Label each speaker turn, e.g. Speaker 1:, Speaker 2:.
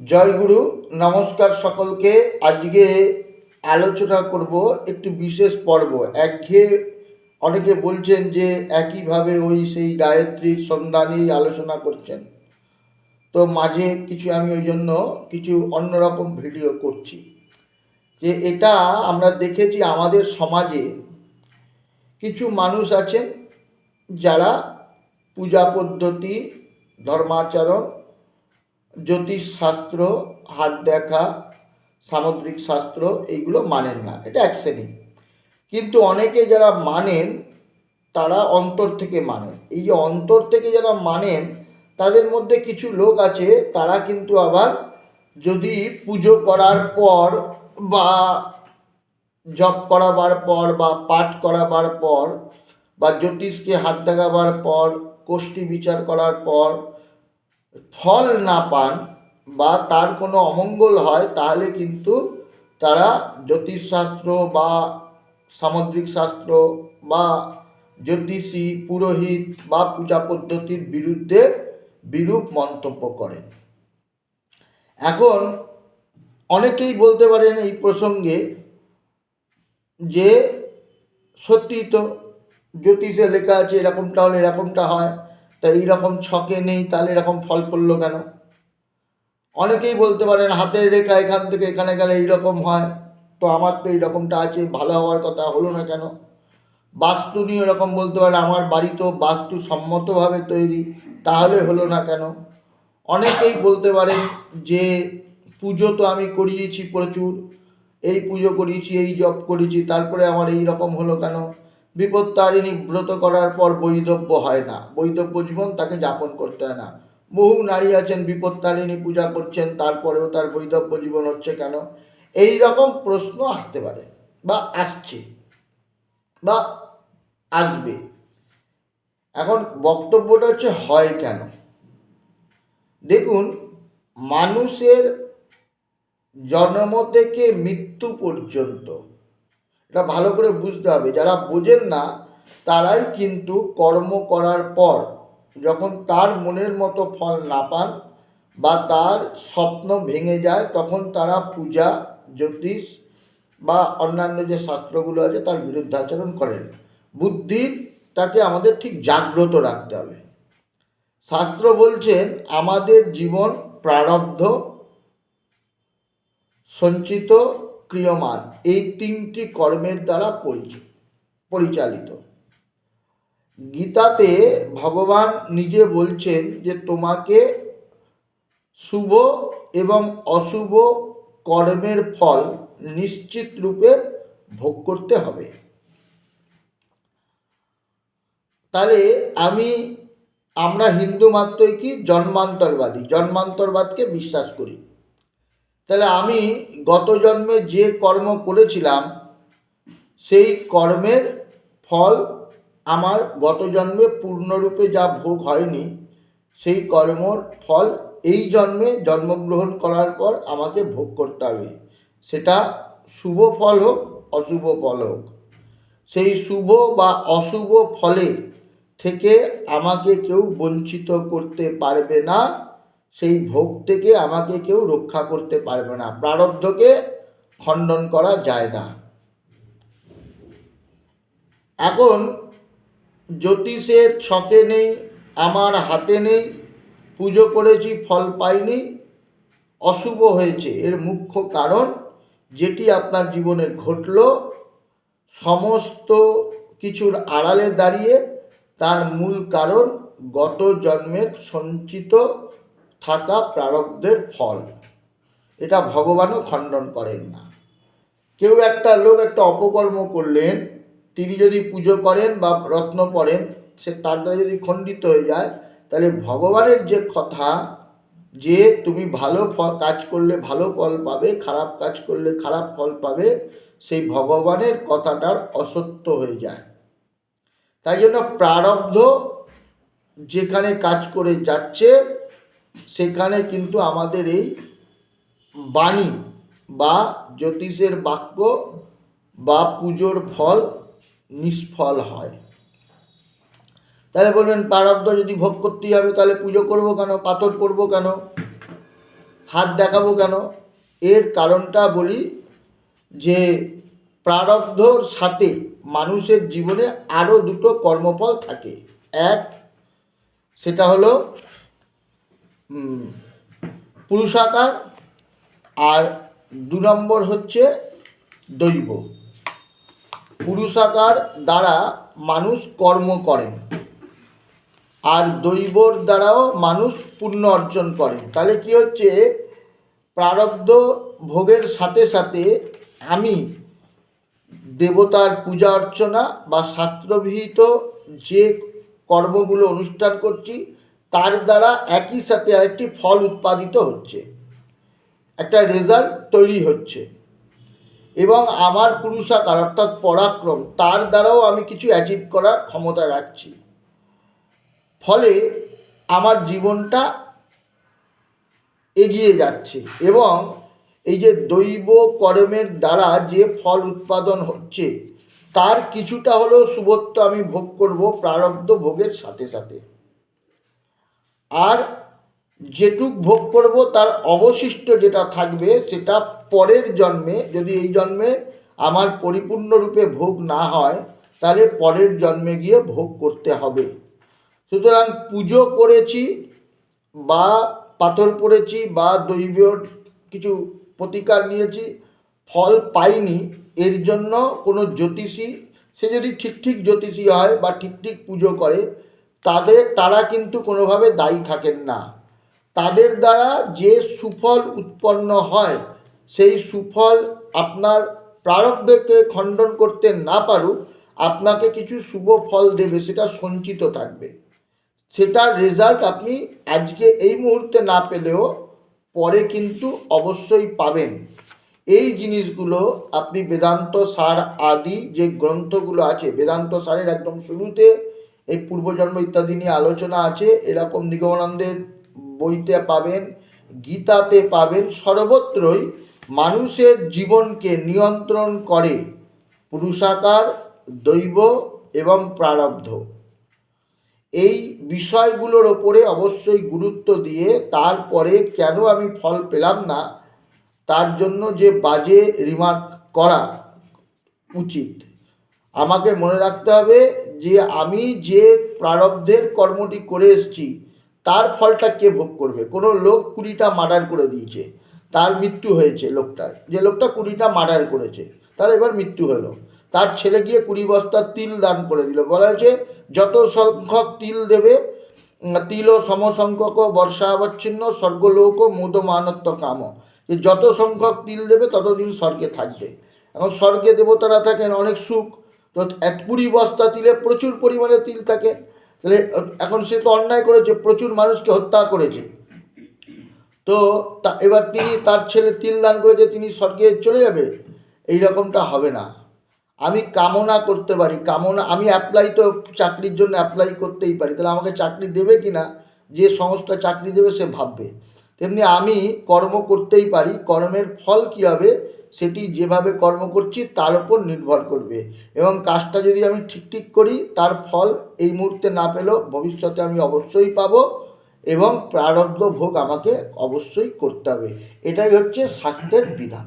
Speaker 1: জয়গুরু নমস্কার সকলকে। আজকে আলোচনা করব একটি বিশেষ পর্ব। একঘেয়ে অনেকে বলছেন যে একইভাবে ওই সেই গায়ত্রীর সন্ধানেই আলোচনা করছেন। তো মাঝে কিছু আমি ওই জন্য কিছু অন্যরকম ভিডিও করছি। যে এটা আমরা দেখেছি আমাদের সমাজে কিছু মানুষ আছেন যারা পূজা পদ্ধতি, ধর্মাচরণ জ্যোতিষ শাস্ত্র হাত দেখা, সামুদ্রিক শাস্ত্র এইগুলো মানেন না, এটা এক শ্রেণি। কিন্তু অনেকে যারা মানেন, তারা অন্তর থেকে মানেন। এই যে অন্তর থেকে যারা মানেন, তাদের মধ্যে কিছু লোক আছে, তারা কিন্তু আবার যদি পুজো করার পর বা জপ করাবার পর বা পাঠ করাবার পর বা জ্যোতিষকে হাত দেখাবার পর কোষ্ঠী বিচার করার পর ফল না পান বা তার কোনো অমঙ্গল হয়, তাহলে কিন্তু তারা জ্যোতিষশাস্ত্র বা সামুদ্রিক শাস্ত্র বা জ্যোতিষী, পুরোহিত বা পূজা পদ্ধতির বিরুদ্ধে বিরূপ মন্তব্য করেন। এখন অনেকেই বলতে পারেন এই প্রসঙ্গে যে সত্যি তো জ্যোতিষে লেখা আছে, এরকমটা হলে এরকমটা হয়। তা এইরকম ছকে নেই, তাহলে এরকম ফল করল কেন? অনেকেই বলতে পারেন, হাতের রেখা এখান থেকে এখানে গেলে এইরকম হয়। তো আমার তো এইরকমটা আছে, ভালো হওয়ার কথা, হলো না কেন? বাস্তু নিয়ে এরকম বলতে পারে, আমার বাড়ি তো বাস্তু সম্মতভাবে তৈরি, তাহলে হলো না কেন? অনেকেই বলতে পারেন যে, পুজো তো আমি করিয়েছি প্রচুর, এই পুজো করিয়েছি, এই জব করেছি, তারপরে আমার এই রকম হলো কেন? বিপত্তারিণী ব্রত করার পর বৈধব্য হয় না। বৈধব্য জীবন তাকে যাপন করতে হয় না। বহু নারী আছেন, বিপত্তারিণী পূজা করছেন, তারপরেও তার বৈধব্য জীবন হচ্ছে কেন? এই রকম প্রশ্ন আসতে পারে বা আসছে বা আসবে। এখন বক্তব্যটা হচ্ছে হয় কেন? দেখুন, মানুষের জন্ম থেকে মৃত্যু পর্যন্ত এটা ভালো করে বুঝতে হবে। যারা বোঝেন না, তারাই কিন্তু কর্ম করার পর যখন তার মনের মতো ফল না পান বা তার স্বপ্ন ভেঙে যায়, তখন তারা পূজা, জ্যোতিষ বা অন্যান্য যে শাস্ত্রগুলো আছে, তার বিরুদ্ধাচরণ করেন। বুদ্ধিটাকে আমাদের ঠিক জাগ্রত রাখতে হবে। শাস্ত্র বলছেন, আমাদের জীবন প্রারব্ধ, সঞ্চিত ক্রিয়মান এই তিনটি কর্মের দ্বারা পরিচ- পরিচালিত। গীতাতে ভগবান নিজে বলছেন যে, তোমাকে শুভ এবং অশুভ কর্মের ফল নিশ্চিত রূপে ভোগ করতে হবে। তাহলে আমি, আমরা হিন্দু মাত্রই কি জন্মান্তরবাদী? জন্মান্তরবাদকে বিশ্বাস করি। তাহলে আমি গত জন্মে যে কর্ম করেছিলাম, সেই কর্মের ফল আমার গত জন্মে পূর্ণরূপে যা ভোগ হয়নি, সেই কর্মর ফল এই জন্মে জন্মগ্রহণ করার পর আমাকে ভোগ করতে হবে। সেটা শুভ ফল হোক, অশুভ ফল হোক। সেই শুভ বা অশুভ ফলে থেকে আমাকে কেউ বঞ্চিত করতে পারবে না। সেই ভোগ থেকে আমাকে কেউ রক্ষা করতে পারবে না। প্রারব্ধকে খণ্ডন করা যায় না। এখন জ্যোতিষের ছকে নেই, আমার হাতে নেই, পুজো করেছি, ফল পাইনি, অশুভ হয়েছে। এর মুখ্য কারণ যেটি আপনার জীবনে ঘটল, সমস্ত কিছুর আড়ালে দাঁড়িয়ে তার মূল কারণ গত জন্মের সঞ্চিত থাকা প্রারব্ধের ফল। এটা ভগবানও খণ্ডন করেন না। কেউ একটা লোক একটা অপকর্ম করলেন, তিনি যদি পুজো করেন বা রত্ন পড়েন সে তার দ্বারা যদি খণ্ডিত হয়ে যায়, তাহলে ভগবানের যে কথা, যে তুমি ভালো ফল কাজ করলে ভালো ফল পাবে, খারাপ কাজ করলে খারাপ ফল পাবে, সেই ভগবানের কথাটার অসত্য হয়ে যায়। তাই জন্য প্রারব্ধ যেখানে কাজ করে যাচ্ছে সেখানে কিন্তু আমাদের এই বাণী বা জ্যোতিষের বাক্য বা পুজোর ফল নিষ্ফল হয়। তাহলে বলবেন প্রারব্ধ যদি ভোগ করতেই হবে, তাহলে পুজো করব কেন? পাথর করব কেন? হাত দেখাবো কেন? এর কারণটা বলি যে প্রারব্ধর সাথে মানুষের জীবনে আরও দুটো কর্মফল থাকে। এক, সেটা হলো পুরুষাকার আর দু নম্বর হচ্ছে দৈব। পুরুষাকার দ্বারা মানুষ কর্ম করেন আর দৈবর দ্বারাও মানুষ পুণ্য অর্জন করে তাহলে কি হচ্ছে? প্রারব্ধ ভোগের সাথে সাথে আমি দেবতার পূজা অর্চনা বা শাস্ত্রবিহিত যে কর্মগুলো অনুষ্ঠান করছি তার দ্বারা একই সাথে আরেকটি ফল উৎপাদিত হচ্ছে। একটা রেজাল্ট তৈরি হচ্ছে। এবং আমার পুরুষাকার, অর্থাৎ পরাক্রম, তার দ্বারাও আমি কিছু অ্যাচিভ করার ক্ষমতা রাখছি। ফলে আমার জীবনটা এগিয়ে যাচ্ছে এবং এই যে দৈব কর্মের দ্বারা যে ফল উৎপাদন হচ্ছে, তার কিছুটা হলেও শুভত্ব আমি ভোগ করব প্রারব্ধ ভোগের সাথে সাথে। আর যেটুক ভোগ করব তার অবশিষ্ট যেটা থাকবে সেটা পরের জন্মে, যদি এই জন্মে আমার পরিপূর্ণরূপে ভোগ না হয়, তাহলে পরের জন্মে গিয়ে ভোগ করতে হবে। সুতরাং পুজো করেছি বা পাথর পড়েছি বা দৈবীয় কিছু প্রতিকার নিয়েছি, ফল পাইনি, এর জন্য কোনো জ্যোতিষী, সে যদি ঠিক ঠিক জ্যোতিষী হয় বা ঠিক ঠিক পুজো করে তাদের, তারা কিন্তু কোনোভাবে দায়ী থাকেন না। তাদের দ্বারা যে সুফল উৎপন্ন হয়, সেই সুফল আপনার প্রারব্ধকে খণ্ডন করতে না পারুক, আপনাকে কিছু শুভ ফল দেবে, সেটা সঞ্চিত থাকবে। সেটার রেজাল্ট আপনি আজকে এই মুহূর্তে না পেলেও পরে কিন্তু অবশ্যই পাবেন। এই জিনিসগুলো আপনি বেদান্ত সার আদি যে গ্রন্থগুলো আছে, বেদান্ত সারের একদম শুরুতে এই পূর্বজন্ম ইত্যাদি নিয়ে আলোচনা আছে। এরকম নিগমানন্দের বইতে পাবেন, গীতাতে পাবেন, সর্বত্রই মানুষের জীবনকে নিয়ন্ত্রণ করে পুরুষাকার, দৈব এবং প্রারব্ধ। এই বিষয়গুলোর ওপরে অবশ্যই গুরুত্ব দিয়ে তারপরে কেন আমি ফল পেলাম না, তার জন্য যে বাজে রিমার্ক করা উচিত। আমাকে মনে রাখতে হবে যে আমি যে প্রারব্ধের কর্মটি করে এসেছি, তার ফলটা কে ভোগ করবে? কোনো লোক কুড়িটা মার্ডার করে দিয়েছে, তার মৃত্যু হয়েছে লোকটার। যে লোকটা কুড়িটা মার্ডার করেছে, তার এবার মৃত্যু হলো। তার ছেলে গিয়ে কুড়ি বস্তা তিল দান করে দিল। বলা হয়েছে, যত সংখ্যক তিল দেবে তিল ও সমসংখ্যক বর্ষা অবচ্ছিন্ন স্বর্গলোক মোদমানত্ব কাম যে যত সংখ্যক তিল দেবে, ততদিন স্বর্গে থাকবে। এখন স্বর্গে দেবতারা থাকেন, অনেক সুখ। তো এক কুড়ি বস্তা তিলে প্রচুর পরিমাণে তিল থাকে। তাহলে এখন সে তো অন্যায় করেছে, প্রচুর মানুষকে হত্যা করেছে। তো তা এবার তিনি তার ছেলে তিল দান করেছে, তিনি স্বর্গে চলে যাবে, এই রকমটা হবে না। আমি কামনা করতে পারি, কামনা, আমি অ্যাপ্লাই তো চাকরির জন্য অ্যাপ্লাই করতেই পারি, তাহলে আমাকে চাকরি দেবে কি না যে সংস্থা চাকরি দেবে সে ভাববে। তেমনি আমি কর্ম করতেই পারি, কর্মের ফল কী হবে সেটি যেভাবে কর্ম করছি তার উপর নির্ভর করবে। এবং কাজটা যদি আমি ঠিক ঠিক করি, তার ফল এই মুহূর্তে না পেলেও ভবিষ্যতে আমি অবশ্যই পাব এবং প্রারব্ধ ভোগ আমাকে অবশ্যই করতে হবে। এটাই হচ্ছে স্বাস্থ্যের বিধান।